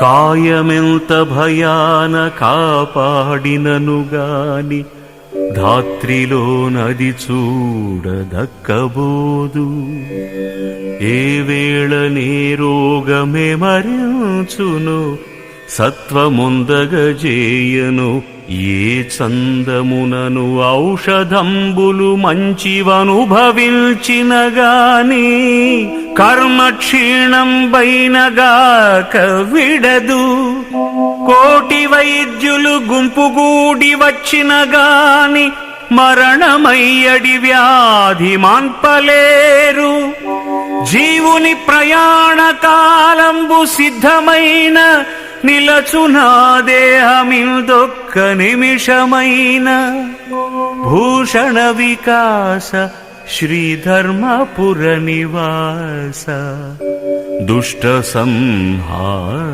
కాయమెంత భయాన కాపాడిననుగాని ధాత్రిలో నది చూడదక్కబోదు. ఏ వేళ నే రోగమే మరించును సత్వముందగజేయను ఏ చందమునను ఔషధంబులు మంచివనుభవించిన గాని కర్మ క్షీణం బైనగాక విడదు కోటి వైద్యులు గుంపుగూడి వచ్చిన గాని మరణమయ్యడి వ్యాధి మాన్పలేరు. జీవుని ప్రయాణ కాలంబు సిద్ధమైన నిలచునా దేహమిదొక్క నిమిషమైన భూషణ వికాస श्रीधर्मपुरनिवास। दुष्टसंहार